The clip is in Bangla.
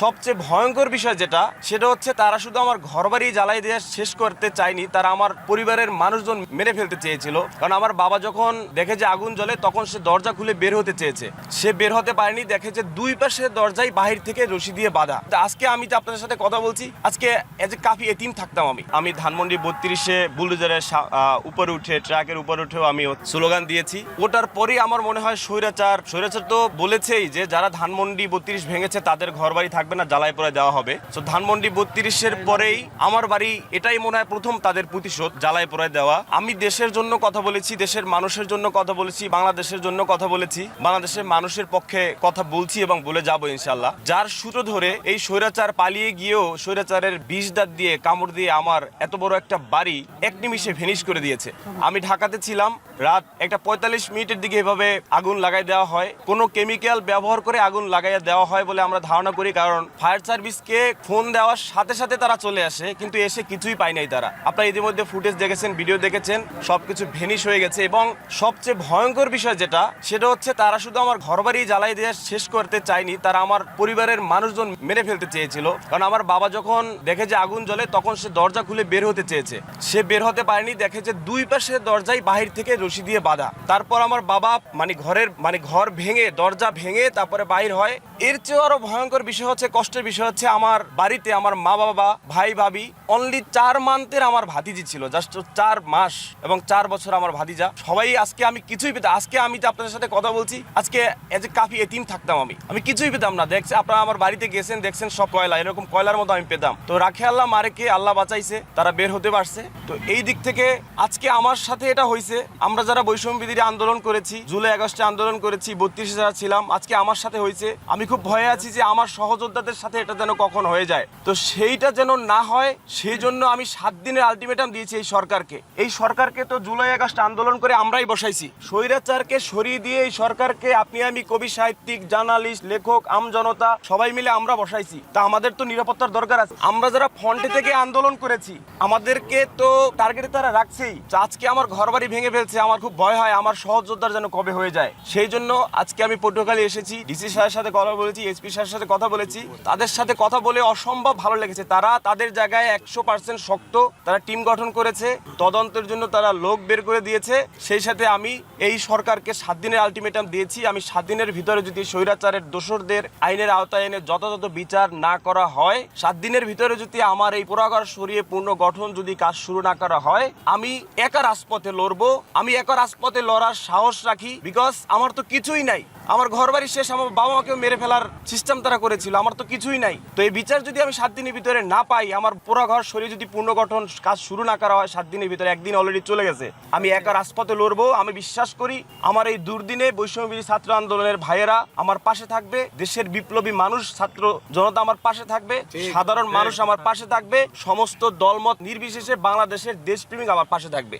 সবচেয়ে ভয়ঙ্কর বিষয় যেটা, সেটা হচ্ছে তারা শুধু আমার ঘর বাড়ি জ্বালাই দিয়ে শেষ করতে চায়নি, তারা আমার পরিবারের মানুষজন মেরে ফেলতে চেয়েছিল। কারণ আমার বাবা যখন দেখে যে আগুন জ্বলে, তখন সে দরজা খুলে বের হতে চেয়েছে। সে বের হতে পারেনি, দেখে যে দুই পাশে দরজায় বাহির থেকে রশি দিয়ে বাঁধা। আজকে আমি যে আপনাদের সাথে কথা বলছি, আজকে এজ এ কাফি এতিম থাকতাম আমি। আমি ধানমন্ডি বত্রিশে বুলডোজারের উপরে উঠে, ট্রাকের উপরে উঠেও আমি স্লোগান দিয়েছি। ওটার পরেই আমার মনে হয় স্বৈরাচার স্বৈরাচার তো বলেছেই যে যারা ধানমন্ডি বত্রিশ ভেঙেছে, তাদের ঘর বাড়ি থাকবে না জ্বালাই পরে দেওয়া হবে। তো ধানমন্ডি বত্রিশের পরেই আমার বাড়ি, এটাই মনে হয় প্রথম তাদের প্রতিশোধ জ্বালাই পরে দেওয়া। আমি দেশের জন্য কথা বলেছি, দেশের মানুষের জন্য কথা বলেছি, বাংলাদেশের জন্য কথা বলেছি। বাংলাদেশের মানুষের পক্ষে কথা বলছি এবং বলে যাব ইনশাল্লাহ যার সূত্র ধরে এই স্বৈরাচার পালিয়ে গিয়েও স্বৈরাচারের বিষ দাঁত দিয়ে, কামড় দিয়ে আমার এত বড় একটা বাড়ি এক নিমিষে ফিনিশ করে দিয়েছে। আমি ঢাকাতে ছিলাম রাত একটা পঁয়তাল্লিশ মিনিটের দিকে এভাবে আগুন লাগাই দেওয়া হয়। কোনো কেমিক্যাল ব্যবহার করে আগুন লাগাইয়া দেওয়া হয় বলে আমরা ধারণা করি, কারণ ফায়ার সার্ভিসকে ফোন দেওয়ার সাথে সাথে তারা চলে আসে, কিন্তু এসে কিছুই পায় নাই তারা। আপনারা ইতিমধ্যে ফুটেজ দেখেছেন, ভিডিও দেখেছেন, সবকিছু ভেনিশ হয়ে গেছে এবং সবচেয়ে ভয়ঙ্কর বিষয় যেটা, সেটা হচ্ছে তারা শুধু আমার ঘরবাড়ি জ্বালাই দিয়ে শেষ করতে চায়নি, তারা আমার পরিবারের মানুষজন মেরে ফেলতে চেয়েছিল। কারণ আমার বাবা যখন দেখে যে আগুন জ্বলে, তখন সে দরজা খুলে বের হতে চেয়েছে। সে বের হতে পারেনি, দেখে যে দুই পাশে দরজাই বাহির থেকে রশি দিয়ে বাঁধা। তারপর আমার বাবা মানে ঘরের মানে ঘর ভেঙে, দরজা ভেঙে তারপরে বাইর হয়। এর চেয়েও আরও ভয়ঙ্কর বিষয় হচ্ছে, কষ্টের বিষয় হচ্ছে আমার বাড়িতে আমার মা বাবা, ভাই ভাবি অনলি চার মান্থের আমার ভাতিজি ছিল জাস্ট চার মাস এবং চার বছর আমার ভাতিজা। সবাই আজকে আমি কিছুই পেতাম আজকে আমি যে আপনাদের সাথে কথা বলছি, আজকে এজ এ কাফি এতিম থাকতাম আমি। আমি কিছুই পেতাম না। দেখছে আপনারা আমার বাড়িতে গেছেন, দেখছেন সব কয়লা, এরকম কয়লার মতো আমি পেতাম। তো রাখে আল্লাহ মারেকে আল্লাহ বাঁচাইছে, তারা বের হতে পারছে। তো এই দিক থেকে আজকে আমার সাথে এটা হয়েছে আমরা যারা বৈষম্য বিধির আন্দোলন করেছি, জুলাই আগস্টে আন্দোলন করেছি, বত্রিশে যারা ছিলাম, আজকে আমার সাথে হয়েছে। আমি খুব ভয়ে আছি যে আমার সহযোদ্ধাদের সাথে এটা যেন কখন হয়ে যায়। তো সেইটা যেন না হয়, সেই জন্য আমি সাত দিনের আলটিমেটাম দিয়েছি এই সরকারকে। এই সরকারকে তো জুলাই আগস্ট আন্দোলন করে আমরাই বসাইছি। স্বৈরাচারকে সরিয়ে দিয়ে এই সরকারকে আপনি আমি কবি, সাহিত্যিক, জার্নালিস্ট, লেখক, আম জনতা, সবাই মিলে আমরা বসাইছি। তা আমাদের তো নিরাপত্তার দরকার আছে। আমরা যারা ফ্রন্টে থেকে আন্দোলন করেছি, আমাদেরকে তো টার্গেটে তারা রাখছেই। আজকে আমার ঘর বাড়ি ভেঙে ফেলছে আমার খুব ভয় হয় আমার সহযোদ্ধার যেন কবে হয়ে যায়। সেই জন্য আজকে আমি পটুয়াখালী এসেছি, ডিসি সাহের সাথে কথা বলেছি, এসপি সাহের সাথে কথা বলেছি। তাদের সাথে কথা বলে অসম্ভব ভালো লেগেছে। তারা তাদের জায়গায় একশো পার্সেন্ট শক্ত, তারা টিম গঠন করেছে, তদন্তের জন্য তারা লোক বের করে দিয়েছে। সেই সাথে আমি এই সরকারকে সাত দিনের আলটিমেটাম দিয়েছি। আমি সাত দিনের ভিতরে যদি স্বৈরাচারের দোষরদের আইনের আওতায় এনে যথাযথ বিচার না করা হয়, সাত দিনের ভিতরে যদি আমার এই পুরাগার সরিয়ে পূর্ণ গঠন যদি কাজ শুরু না করা হয়, আমি একা রাজপথে লড়বো, আমি একা রাজপথে লড়ার সাহস রাখি বিকজ আমার তো কিছুই নাই। আমার ঘর বাড়ি শেষ আমার বাবা মাকেও মেরে ফেলার সিস্টেম তারা করেছিল আমার তো কিছুই নাই। তো এই বিচার যদি আমি সাত দিনের ভিতরে না পাই আমার পুরো ঘর শরীর যদি পুনর্গঠন কাজ শুরু না করা হয় সাত দিনের ভিতরে একদিন অলরেডি চলে গেছে। আমি একা রাজপথে লড়বো আমি বিশ্বাস করি আমার এই দুর্দিনে বৈষম্যবিধি ছাত্র আন্দোলনের ভাইয়েরা আমার পাশে থাকবে দেশের বিপ্লবী মানুষ ছাত্র জনতা আমার পাশে থাকবে সাধারণ মানুষ আমার পাশে থাকবে সমস্ত দলমত নির্বিশেষে বাংলাদেশের দেশপ্রেমিক আমার পাশে থাকবে।